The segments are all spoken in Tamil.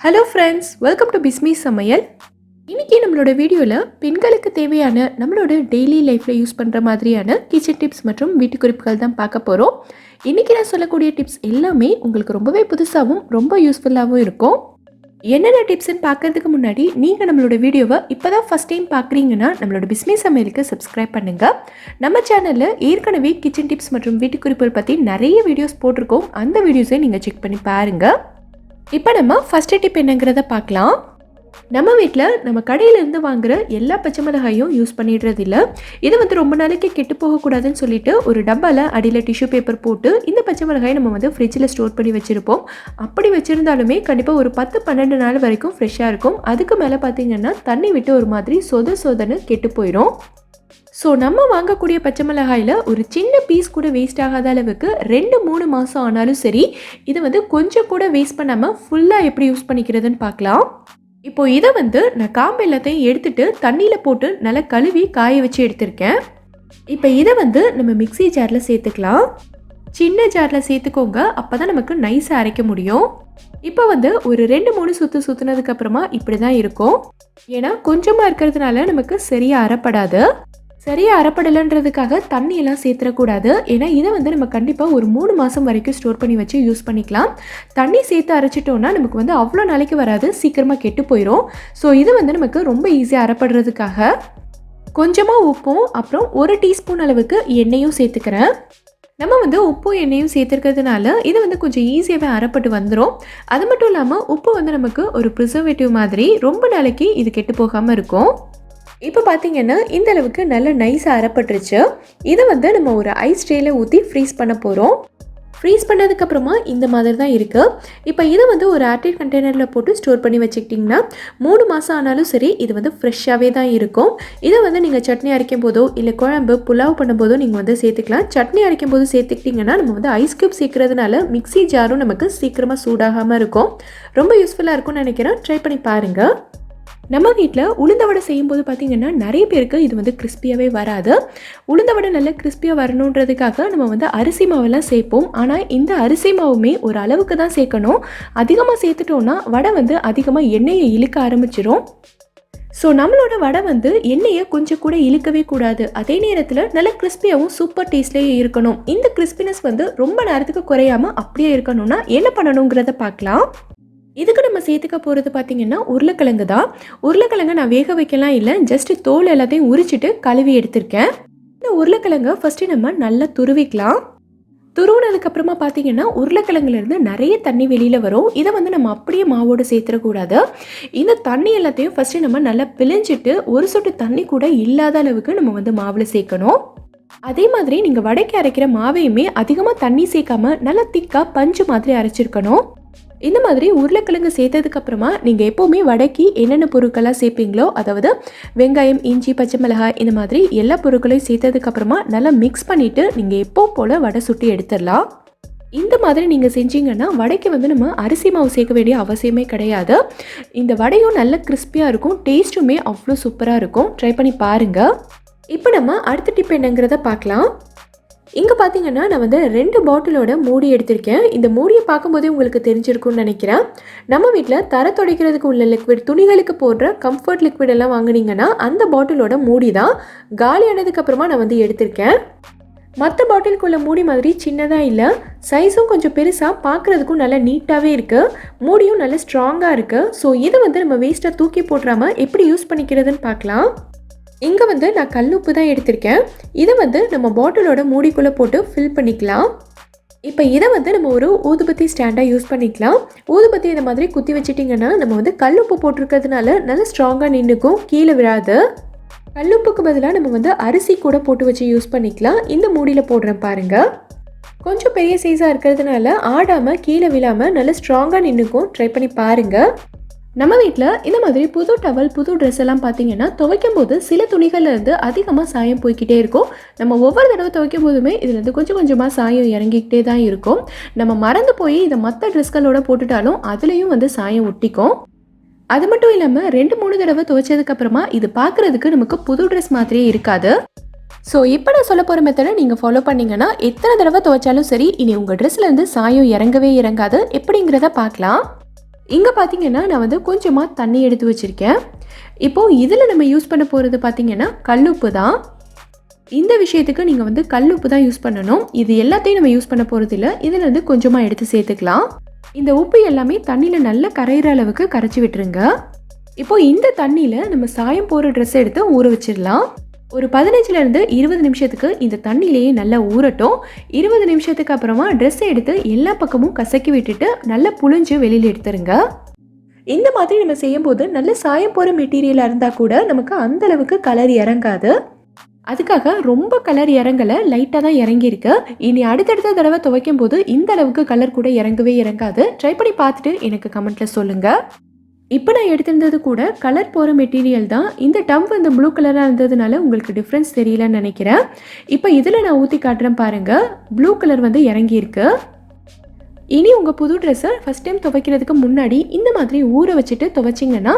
Hello friends welcome to Bismi சமையல் இன்னைக்கு நம்மளோட வீடியோவில் பெண்களுக்கு தேவையான நம்மளோட டெய்லி லைஃப்பில் யூஸ் பண்ணுற மாதிரியான கிச்சன் டிப்ஸ் மற்றும் வீட்டு குறிப்புகள் தான் பார்க்க போகிறோம் இன்றைக்கி நான் சொல்லக்கூடிய டிப்ஸ் எல்லாமே உங்களுக்கு ரொம்பவே புதுசாகவும் ரொம்ப யூஸ்ஃபுல்லாகவும் இருக்கும். என்னென்ன டிப்ஸ்ன்னு பார்க்கறதுக்கு முன்னாடி நீங்கள் நம்மளோட வீடியோவை இப்போ தான் ஃபஸ்ட் டைம் பார்க்குறீங்கன்னா நம்மளோட பிஸ்மி சமையலுக்கு சப்ஸ்கிரைப் பண்ணுங்கள் நம்ம சேனலில் ஏற்கனவே கிச்சன் டிப்ஸ் மற்றும் வீட்டு குறிப்புகள் பற்றி நிறைய வீடியோஸ் போட்டிருக்கோம். அந்த வீடியோஸை நீங்கள் செக் பண்ணி பாருங்கள் இப்போ நம்ம ஃபஸ்ட் டிப் என்னங்கிறத பார்க்கலாம். நம்ம வீட்டில் நம்ம கடையிலேருந்து வாங்குகிற எல்லா பச்சை மிளகாயும் யூஸ் பண்ணிடுறது இல்லை. இது வந்து ரொம்ப நாளைக்கு கெட்டு போகக்கூடாதுன்னு சொல்லிட்டு ஒரு டப்பாவில் அடியில் டிஷ்யூ பேப்பர் போட்டு இந்த பச்சை மிளகாயை நம்ம வந்து ஃப்ரிட்ஜில் ஸ்டோர் பண்ணி வச்சுருப்போம். அப்படி வச்சுருந்தாலுமே கண்டிப்பாக ஒரு பத்து பன்னெண்டு நாள் வரைக்கும் ஃப்ரெஷ்ஷாக இருக்கும். அதுக்கு மேலே பார்த்தீங்கன்னா தண்ணி விட்டு ஒரு மாதிரி சொத சொதன்னு கெட்டு போயிடும் ஸோ நம்ம வாங்கக்கூடிய பச்சை மிளகாயில் ஒரு சின்ன பீஸ் கூட வேஸ்ட் ஆகாத அளவுக்கு ரெண்டு மூணு மாதம் ஆனாலும் சரி இது வந்து கொஞ்சம் கூட வேஸ்ட் பண்ணாமல் ஃபுல்லாக எப்படி யூஸ் பண்ணிக்கிறதுன்னு பார்க்கலாம். இப்போ இதை வந்து நான் காம்பு எல்லாத்தையும் எடுத்துட்டு தண்ணியில் போட்டு நல்லா கழுவி காய வச்சு எடுத்திருக்கேன். இப்போ இதை வந்து நம்ம மிக்ஸி ஜாரில் சேர்த்துக்கலாம். சின்ன ஜாரில் சேர்த்துக்கோங்க அப்போ தான் நமக்கு நைஸாக அரைக்க முடியும். இப்போ வந்து ஒரு ரெண்டு மூணு சுற்று சுற்றுனதுக்கு அப்புறமா இப்படி தான் இருக்கும். ஏன்னா கொஞ்சமாக இருக்கிறதுனால நமக்கு சரியாக அரைப்படாது. சரியாக அறப்படலைன்றதுக்காக தண்ணியெல்லாம் சேர்த்துடக்கூடாது ஏன்னா இதை வந்து நம்ம கண்டிப்பாக ஒரு மூணு மாதம் வரைக்கும் ஸ்டோர் பண்ணி வச்சு யூஸ் பண்ணிக்கலாம். தண்ணி சேர்த்து அரைச்சிட்டோம்னா நமக்கு வந்து அவ்வளோ நாளைக்கு வராது. சீக்கிரமாக கெட்டு போயிடும் ஸோ இது வந்து நமக்கு ரொம்ப ஈஸியாக அறப்படுறதுக்காக. கொஞ்சமாக உப்பும் அப்புறம் ஒரு டீஸ்பூன் அளவுக்கு எண்ணெயும் சேர்த்துக்கிறேன். நம்ம வந்து உப்பும் எண்ணெயும் சேர்த்துருக்கிறதுனால இது வந்து கொஞ்சம் ஈஸியாகவே அறப்பட்டு வந்துடும் அது மட்டும் இல்லாமல் உப்பு வந்து நமக்கு ஒரு ப்ரிசர்வேட்டிவ் மாதிரி ரொம்ப நாளைக்கு இது கெட்டு போகாமல் இருக்கும். இப்போ பார்த்தீங்கன்னா இந்த அளவுக்கு நல்ல நைஸாக அரைப்பட்டுருச்சு. இதை வந்து நம்ம ஒரு ஐஸ் ட்ரேயில் ஊற்றி ஃப்ரீஸ் பண்ண போகிறோம் ஃப்ரீஸ் பண்ணதுக்கப்புறமா இந்த மாதிரி தான் இருக்குது இப்போ இதை வந்து ஒரு ஏர்டைட் கண்டெய்னரில் போட்டு ஸ்டோர் பண்ணி வச்சுக்கிட்டிங்கன்னா மூணு மாதம் ஆனாலும் சரி இது வந்து ஃப்ரெஷ்ஷாகவே தான் இருக்கும். இதை வந்து நீங்கள் சட்னி அரைக்கும் போதோ இல்லை குழம்பு புலாவ் பண்ணும்போதோ நீங்கள் வந்து சேர்த்துக்கலாம். சட்னி அரைக்கும் போது சேர்த்துக்கிட்டிங்கன்னா நம்ம வந்து ஐஸ் க்யூப் சேர்க்குறதுனால மிக்சி ஜாரும் நமக்கு சீக்கிரமாக சூடாகாமல் இருக்கும். ரொம்ப யூஸ்ஃபுல்லாக இருக்கும்னு நினைக்கிறேன். ட்ரை பண்ணி பாருங்கள் நம்ம வீட்டில் உளுந்த வடை செய்யும்போது பார்த்திங்கன்னா நிறைய பேருக்கு இது வந்து கிறிஸ்பியாகவே வராது. உளுந்த வடை நல்ல கிறிஸ்பியாக வரணுன்றதுக்காக நம்ம வந்து அரிசி மாவெல்லாம் சேர்ப்போம். ஆனால் இந்த அரிசி மாவுமே ஒரு அளவுக்கு தான் சேர்க்கணும். அதிகமாக சேர்த்துட்டோன்னா வடை வந்து அதிகமாக எண்ணெயை இழுக்க ஆரம்பிச்சிடும் ஸோ நம்மளோட வடை வந்து எண்ணெயை கொஞ்சம் கூட இழுக்கவே கூடாது. அதே நேரத்தில் நல்ல கிறிஸ்பியாகவும் சூப்பர் டேஸ்ட்லேயே இருக்கணும். இந்த கிறிஸ்பினஸ் வந்து ரொம்ப நேரத்துக்கு குறையாமல் அப்படியே இருக்கணும்னா என்ன பண்ணணுங்கிறத பார்க்கலாம். இதுக்கு நம்ம சேர்த்துக்க போகிறது பார்த்திங்கன்னா உருளைக்கிழங்கு தான். உருளைக்கிழங்கு நான் வேக வைக்கலாம் இல்லை ஜஸ்ட் தோல் எல்லாத்தையும் உரிச்சிட்டு கழுவி எடுத்திருக்கேன். இந்த உருளைக்கிழங்கு ஃபஸ்ட்டு நம்ம நல்லா துருவிக்கலாம். துருவினதுக்கப்புறமா பார்த்தீங்கன்னா உருளைக்கிழங்குலேருந்து நிறைய தண்ணி வெளியில் வரும். இதை வந்து நம்ம அப்படியே மாவோடு சேர்த்துடக்கூடாது. இந்த தண்ணி எல்லாத்தையும் ஃபஸ்ட்டு நம்ம நல்லா பிழிஞ்சிட்டு ஒரு சொட்டு தண்ணி கூட இல்லாத அளவுக்கு நம்ம வந்து மாவில் சேர்க்கணும். அதே மாதிரி நீங்கள் வடைக்கு அரைக்கிற மாவையுமே அதிகமாக தண்ணி சேர்க்காம நல்லா திக்காக பஞ்சு மாதிரி அரைச்சிருக்கணும். இந்த மாதிரி உருளைக்கிழங்கு சேர்த்ததுக்கு அப்புறமா நீங்கள் எப்போவுமே வடைக்கு என்னென்ன பொருட்களாக சேர்ப்பீங்களோ அதாவது வெங்காயம் இஞ்சி பச்சை மிளகாய் இந்த மாதிரி எல்லா பொருட்களையும் சேர்த்ததுக்கு அப்புறமா நல்லா மிக்ஸ் பண்ணிவிட்டு நீங்கள் எப்போ போல் வடை சுட்டி எடுத்துடலாம். இந்த மாதிரி நீங்கள் செஞ்சீங்கன்னா வடைக்கு வந்து நம்ம அரிசி மாவு சேர்க்க வேண்டிய அவசியமே கிடையாது. இந்த வடையும் நல்ல கிறிஸ்பியாக இருக்கும் டேஸ்ட்டுமே அவ்வளோ சூப்பராக இருக்கும். ட்ரை பண்ணி பாருங்கள் இப்போ நம்ம அடுத்த டிப் என்னங்கிறத பார்க்கலாம். இங்கே பார்த்தீங்கன்னா நான் வந்து ரெண்டு பாட்டிலோட மூடி எடுத்திருக்கேன். இந்த மூடியை பார்க்கும்போதே உங்களுக்கு தெரிஞ்சிருக்கும்னு நினைக்கிறேன். நம்ம வீட்டில் தர துடைக்கிறதுக்கு உள்ள லிக்விட் துணிகளுக்கு போடுற கம்ஃபர்ட் லிக்விட் எல்லாம் வாங்கினீங்கன்னா அந்த பாட்டிலோட மூடி தான். காலியானதுக்கப்புறமா நான் வந்து எடுத்திருக்கேன். மற்ற பாட்டிலுக்குள்ள மூடி மாதிரி சின்னதாக இல்லை. சைஸும் கொஞ்சம் பெருசாக பார்க்குறதுக்கும் நல்லா நீட்டாகவே இருக்குது மூடியும் நல்லா ஸ்ட்ராங்காக இருக்குது ஸோ இதை வந்து நம்ம வேஸ்ட்டாக தூக்கி போட்டுறாமல் எப்படி யூஸ் பண்ணிக்கிறதுன்னு பார்க்கலாம். இங்கே வந்து நான் கல்லுப்பு தான் எடுத்திருக்கேன். இதை வந்து நம்ம பாட்டிலோட மூடிக்குள்ளே போட்டு ஃபில் பண்ணிக்கலாம். இப்போ இதை வந்து நம்ம ஒரு ஊதுபத்தி ஸ்டாண்டாக யூஸ் பண்ணிக்கலாம். ஊதுபத்தி இந்த மாதிரி குத்தி வச்சிட்டிங்கன்னா நம்ம வந்து கல்லுப்பு போட்டிருக்கிறதுனால நல்லா ஸ்ட்ராங்காக நின்றுக்கும் கீழே விழாது. கல்லுப்புக்கு பதிலாக நம்ம வந்து அரிசி கூட போட்டு வச்சு யூஸ் பண்ணிக்கலாம். இந்த மூடியில் போடுறேன் பாருங்கள் கொஞ்சம் பெரிய சைஸாக இருக்கிறதுனால ஆடாமல் கீழே விழாமல் நல்லா ஸ்ட்ராங்காக நின்றுக்கும் ட்ரை பண்ணி பாருங்கள் நம்ம வீட்டில் இந்த மாதிரி புது டவல் புது ட்ரெஸ் எல்லாம் பார்த்தீங்கன்னா துவைக்கும் போது சில துணிகள்லேருந்து அதிகமாக சாயம் போய்க்கிட்டே இருக்கும். நம்ம ஒவ்வொரு தடவை துவைக்கும் போதுமே இதுலேருந்து கொஞ்சம் கொஞ்சமாக சாயம் இறங்கிக்கிட்டே தான் இருக்கும். நம்ம மறந்து போய் இதை மற்ற ட்ரெஸ்களோட போட்டுட்டாலும் அதுலேயும் வந்து சாயம் ஒட்டிக்கும். அது மட்டும் இல்லாமல் ரெண்டு மூணு தடவை துவைச்சதுக்கப்புறமா இது பார்க்குறதுக்கு நமக்கு புது ட்ரெஸ் மாதிரியே இருக்காது. ஸோ இப்போ நான் சொல்ல போகிற மெத்தடை நீங்கள் ஃபாலோ பண்ணிங்கன்னா எத்தனை தடவை துவைச்சாலும் சரி இனி உங்கள் ட்ரெஸ்லேருந்து சாயம் இறங்கவே இறங்காது. எப்படிங்கிறத பார்க்கலாம். இங்கே பார்த்தீங்கன்னா நான் வந்து கொஞ்சமாக தண்ணி எடுத்து வச்சுருக்கேன். இப்போது இதில் நம்ம யூஸ் பண்ண போகிறது பார்த்தீங்கன்னா கல்லுப்பு தான். இந்த விஷயத்துக்கு நீங்கள் வந்து கல்லுப்பு தான் யூஸ் பண்ணணும். இது எல்லாத்தையும் நம்ம யூஸ் பண்ண போகிறது இல்லை. இதில் வந்து கொஞ்சமாக எடுத்து சேர்த்துக்கலாம். இந்த உப்பு எல்லாமே தண்ணியில் நல்லா கரையிற அளவுக்கு கரைச்சி விட்டுருங்க. இப்போது இந்த தண்ணியில் நம்ம சாயம் போகிற ட்ரெஸ் எடுத்து ஊற வச்சிடலாம். ஒரு பதினஞ்சுலேருந்து இருபது நிமிஷத்துக்கு இந்த தண்ணியிலேயே நல்லா ஊறட்டும். இருபது நிமிஷத்துக்கு அப்புறமா ட்ரெஸ்ஸை எடுத்து எல்லா பக்கமும் கசக்கி விட்டுட்டு நல்லா புழிஞ்சு வெளியில் எடுத்துருங்க. இந்த மாதிரி நம்ம செய்யும்போது நல்ல சாயம் போகிற மெட்டீரியலாக இருந்தால் கூட நமக்கு அந்த அளவுக்கு கலர் இறங்காது. அதுக்காக ரொம்ப கலர் இறங்கலை லைட்டாக தான் இறங்கியிருக்கு. இனி அடுத்தடுத்த தடவை துவைக்கும் போது இந்த அளவுக்கு கலர் கூட இறங்கவே இறங்காது. ட்ரை பண்ணி பார்த்துட்டு எனக்கு கமெண்ட்டில் சொல்லுங்கள் இப்போ நான் எடுத்திருந்தது கூட கலர் போகிற மெட்டீரியல் தான். இந்த டம் வந்து ப்ளூ கலராக இருந்ததுனால உங்களுக்கு டிஃப்ரென்ஸ் தெரியலன்னு நினைக்கிறேன். இப்போ இதில் நான் ஊற்றி காட்டுறேன் பாருங்கள் ப்ளூ கலர் வந்து இறங்கியிருக்கு. இனி உங்கள் புது ட்ரெஸ்ஸை ஃபஸ்ட் டைம் துவைக்கிறதுக்கு முன்னாடி இந்த மாதிரி ஊற வச்சுட்டு துவைச்சிங்கன்னா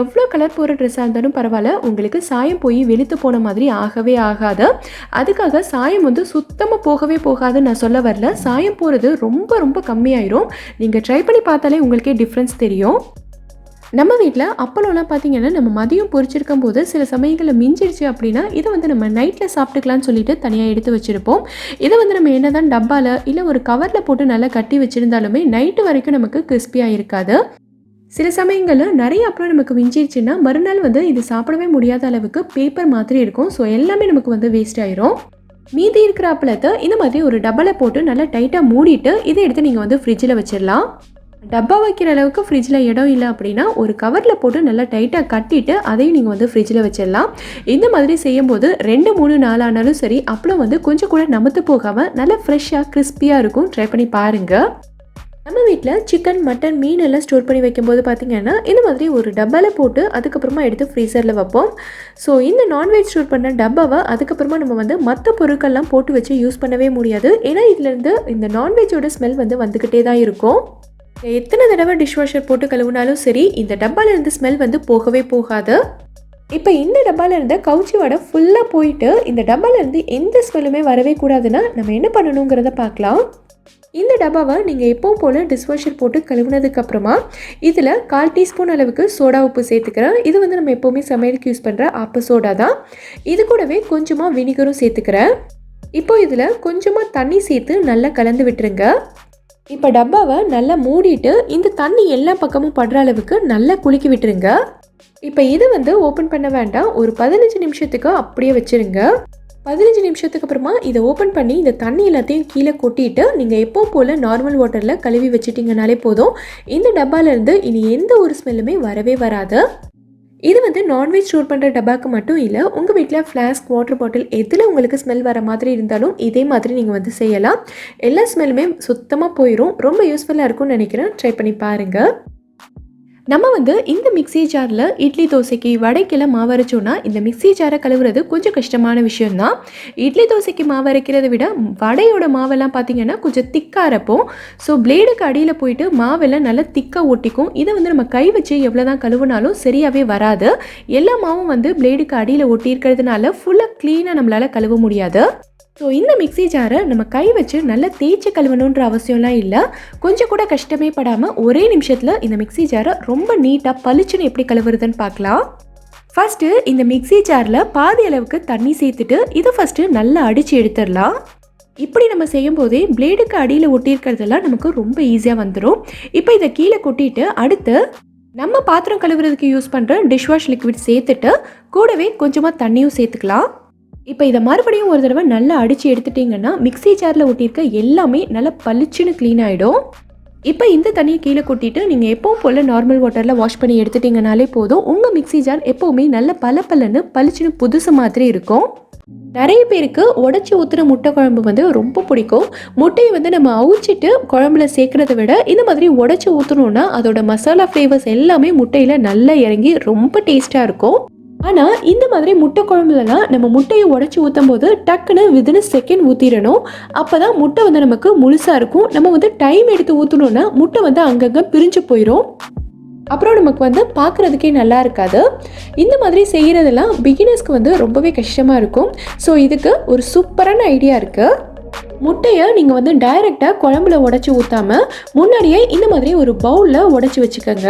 எவ்வளோ கலர் போகிற ட்ரெஸ்ஸாக இருந்தாலும் பரவாயில்ல உங்களுக்கு சாயம் போய் வெளுத்து போன மாதிரி ஆகவே ஆகாது. அதுக்காக சாயம் வந்து சுத்தமாக போகவே போகாதுன்னு நான் சொல்ல வரல. சாயம் போகிறது ரொம்ப ரொம்ப கம்மியாயிரும். நீங்கள் ட்ரை பண்ணி பார்த்தாலே உங்களுக்கே டிஃப்ரென்ஸ் தெரியும். நம்ம வீட்டில் அப்பளம்லாம் பார்த்தீங்கன்னா நம்ம மதியம் பொறிச்சிருக்கும் போது சில சமயங்களில் மிஞ்சிடுச்சு அப்படின்னா இதை வந்து நம்ம நைட்டில் சாப்பிட்டுக்கலாம்னு சொல்லிட்டு தனியாக எடுத்து வச்சுருப்போம். இதை வந்து நம்ம என்ன தான் டப்பாவில் இல்லை ஒரு கவரில் போட்டு நல்லா கட்டி வச்சுருந்தாலுமே நைட்டு வரைக்கும் நமக்கு கிறிஸ்பியாக இருக்காது. சில சமயங்களில் நிறைய அப்பளம் நமக்கு மிஞ்சிடுச்சுன்னா மறுநாள் வந்து இது சாப்பிடவே முடியாத அளவுக்கு பேப்பர் மாதிரி இருக்கும். ஸோ எல்லாமே நமக்கு வந்து வேஸ்ட் ஆயிரும். மீதி இருக்கிற அப்பளத்தை இந்த மாதிரி ஒரு டப்பாவில் போட்டு நல்லா டைட்டாக மூடிட்டு இதை எடுத்து நீங்கள் வந்து ஃப்ரிட்ஜில் வச்சிடலாம் டப்பா வைக்கிற அளவுக்கு ஃப்ரிட்ஜில் இடம் இல்லை அப்படின்னா ஒரு கவரில் போட்டு நல்லா டைட்டாக கட்டிட்டு அதையும் நீங்கள் வந்து ஃப்ரிட்ஜில் வச்சிடலாம். இந்த மாதிரி செய்யும்போது ரெண்டு மூணு நாள் ஆனாலும் சரி அப்பளம் வந்து கொஞ்சம் கூட நமத்து போகாமல் நல்லா ஃப்ரெஷ்ஷாக கிறிஸ்பியாக இருக்கும். ட்ரை பண்ணி பாருங்கள் நம்ம வீட்டில் சிக்கன் மட்டன் மீன் எல்லாம் ஸ்டோர் பண்ணி வைக்கும்போது பார்த்திங்கன்னா இந்த மாதிரி ஒரு டப்பாவில் போட்டு அதுக்கப்புறமா எடுத்து ஃப்ரீசரில் வைப்போம். ஸோ இந்த நான்வெஜ் ஸ்டோர் பண்ண டப்பாவை அதுக்கப்புறமா நம்ம வந்து மற்ற பொருட்கள்லாம் போட்டு வச்சு யூஸ் பண்ணவே முடியாது. ஏன்னா இதுலேருந்து இந்த நான்வெஜ்ஜோட ஸ்மெல் வந்து வந்துக்கிட்டே தான் இருக்கும். எத்தனை தடவை டிஷ் வாஷர் போட்டு கழுவுனாலும் சரி இந்த டப்பால இருந்து ஸ்மெல் வந்து போகவே போகாது. இப்போ இந்த டப்பால இருந்த கவுச்சி வடை ஃபுல்லாக போயிட்டு இந்த டப்பால இருந்து எந்த ஸ்மெல்லுமே வரவே கூடாதுன்னா நம்ம என்ன பண்ணணுங்கிறத பார்க்கலாம். இந்த டப்பாவை நீங்கள் எப்பவும் போல் டிஷ்வாஷர் போட்டு கழுவுனதுக்கப்புறமா இதில் கால் டீஸ்பூன் அளவுக்கு சோடா உப்பு சேர்த்துக்கிறேன். இது வந்து நம்ம எப்போவுமே சமையலுக்கு யூஸ் பண்ணுற ஆப்ப சோடா தான். இது கூடவே கொஞ்சமாக வினிகரும் சேர்த்துக்கிறேன். இப்போ இதில் கொஞ்சமாக தண்ணி சேர்த்து நல்லா கலந்து விட்டுருங்க. இப்போ டப்பாவை நல்லா மூடிட்டு இந்த தண்ணி எல்லா பக்கமும் படுற அளவுக்கு நல்லா குலுக்கி விட்டுருங்க. இப்போ இது வந்து ஓப்பன் பண்ண வேண்டாம். ஒரு பதினஞ்சு நிமிஷத்துக்கு அப்படியே வச்சுருங்க. பதினஞ்சு நிமிஷத்துக்கு அப்புறமா இதை ஓப்பன் பண்ணி இந்த தண்ணி எல்லாத்தையும் கீழே கொட்டிட்டு நீங்கள் எப்போ போல் நார்மல் வாட்டரில் கழுவி வச்சிட்டிங்கனாலே போதும். இந்த டப்பாலேருந்து இனி எந்த ஒரு ஸ்மெல்லுமே வரவே வராது. இது வந்து நான்வெஜ் ஸ்டோர் பண்ணுற டப்பாக்கு மட்டும் இல்லை உங்கள் வீட்டில் ஃப்ளாஸ்க் வாட்டர் பாட்டில் எதில் உங்களுக்கு ஸ்மெல் வர மாதிரி இருந்தாலும் இதே மாதிரி நீங்கள் வந்து செய்யலாம். எல்லா ஸ்மெல்லுமே சுத்தமாக போயிடும் ரொம்ப யூஸ்ஃபுல்லாக இருக்கும்னு நினைக்கிறேன். ட்ரை பண்ணி பாருங்கள் நம்ம வந்து இந்த மிக்ஸி ஜாரில் இட்லி தோசைக்கு வடைக்கெல்லாம் மாவு அரைச்சோன்னா இந்த மிக்ஸி ஜாரை கழுவுறது கொஞ்சம் கஷ்டமான விஷயம்தான். இட்லி தோசைக்கு மாவரைக்கிறத விட வடையோட மாவெல்லாம் பார்த்தீங்கன்னா கொஞ்சம் திக்காக இருப்போம் ஸோ பிளேடுக்கு அடியில் போயிட்டு மாவெல்லாம் நல்லா திக்காக ஒட்டிக்கும். இதை வந்து நம்ம கை வச்சு எவ்வளோ தான் கழுவுனாலும் சரியாகவே வராது. எல்லா மாவும் வந்து பிளேடுக்கு அடியில் ஒட்டி இருக்கிறதுனால ஃபுல்லாக க்ளீனாக நம்மளால் கழுவ முடியாது. ஸோ இந்த மிக்ஸி ஜாரை நம்ம கை வச்சு நல்லா தேய்ச்சி கழுவணுன்ற அவசியம்லாம் இல்லை. கொஞ்சம் கூட கஷ்டமே படாமல் ஒரே நிமிஷத்தில் இந்த மிக்ஸி ஜாரை ரொம்ப நீட்டாக பளிச்சுன்னு எப்படி கழுவுறதுன்னு பார்க்கலாம் ஃபஸ்ட்டு இந்த மிக்ஸி ஜாரில் பாதி அளவுக்கு தண்ணி சேர்த்துட்டு இதை ஃபஸ்ட்டு நல்லா அடித்து எடுத்துடலாம். இப்படி நம்ம செய்யும் போதே பிளேடுக்கு அடியில் ஒட்டியிருக்கிறதெல்லாம் நமக்கு ரொம்ப ஈஸியாக வந்துடும் இப்போ இதை கீழே கொட்டிட்டு அடுத்து நம்ம பாத்திரம் கழுவுறதுக்கு யூஸ் பண்ணுற டிஷ்வாஷ் லிக்விட் சேர்த்துட்டு கூடவே கொஞ்சமாக தண்ணியும் சேர்த்துக்கலாம். இப்போ இதை மறுபடியும் ஒரு தடவை நல்லா அடித்து எடுத்துட்டிங்கன்னா மிக்ஸி ஜாரில் ஒட்டியிருக்க எல்லாமே நல்லா பளிச்சுன்னு க்ளீன் ஆகிடும் இப்போ இந்த தண்ணியை கீழே கொட்டிட்டு நீங்கள் எப்பவும் போல் நார்மல் வாட்டரில் வாஷ் பண்ணி எடுத்துட்டிங்கனாலே போதும். உங்கள் மிக்ஸி ஜார் எப்போவுமே நல்ல பல பலன்னு பளிச்சுன்னு புதுசு மாதிரி இருக்கும். நிறைய பேருக்கு உடச்சி ஊற்றுன முட்டை குழம்பு வந்து ரொம்ப பிடிக்கும். முட்டையை வந்து நம்ம அவிச்சிட்டு குழம்புல சேர்க்குறத விட இந்த மாதிரி உடச்சி ஊற்றணுன்னா அதோட மசாலா ஃப்ளேவர்ஸ் எல்லாமே முட்டையில் நல்லா இறங்கி ரொம்ப டேஸ்ட்டாக இருக்கும். ஆனால் இந்த மாதிரி முட்டை குழம்புலலாம் நம்ம முட்டையை உடச்சி ஊற்றும் போது டக்குன்னு விதின் செகண்ட் ஊற்றிடணும் அப்போ தான் முட்டை வந்து நமக்கு முழுசாக இருக்கும். நம்ம வந்து டைம் எடுத்து ஊற்றணுன்னா முட்டை வந்து அங்கங்கே பிரிஞ்சு போயிடும் அப்புறம் நமக்கு வந்து பார்க்குறதுக்கே நல்லா இருக்காது. இந்த மாதிரி செய்கிறதெல்லாம் பிகினர்ஸ்க்கு வந்து ரொம்பவே கஷ்டமாக இருக்கும். ஸோ இதுக்கு ஒரு சூப்பரான ஐடியா இருக்குது முட்டையை நீங்கள் வந்து டைரெக்டாக குழம்புல உடச்சி ஊற்றாம முன்னாடியே இந்த மாதிரி ஒரு பவுலில் உடச்சி வச்சுக்கோங்க.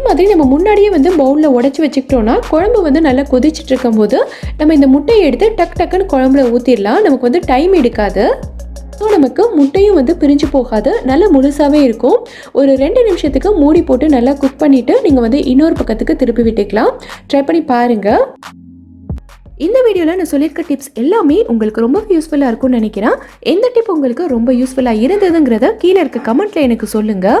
இந்த மாதிரி நம்ம முன்னாடியே வந்து பவுலில் உடச்சி வச்சுக்கிட்டோன்னா குழம்பு வந்து நல்லா கொதிச்சிட்டு இருக்கும்போது நம்ம இந்த முட்டையை எடுத்து டக் டக்குன்னு குழம்புல ஊற்றிடலாம் நமக்கு வந்து டைம் எடுக்காது. ஸோ நமக்கு முட்டையும் வந்து பிரிஞ்சு போகாது. நல்லா முழுசாகவே இருக்கும். ஒரு ரெண்டு நிமிஷத்துக்கு மூடி போட்டு நல்லா குக் பண்ணிவிட்டு நீங்கள் வந்து இன்னொரு பக்கத்துக்கு திருப்பி விட்டுக்கலாம். ட்ரை பண்ணி பாருங்கள் இந்த வீடியோவில் நான் சொல்லியிருக்க டிப்ஸ் எல்லாமே உங்களுக்கு ரொம்ப யூஸ்ஃபுல்லாக இருக்கும்னு நினைக்கிறேன். எந்த டிப் உங்களுக்கு ரொம்ப யூஸ்ஃபுல்லாக இருந்ததுங்கிறத கீழே இருக்க கமெண்ட்டில் எனக்கு சொல்லுங்கள்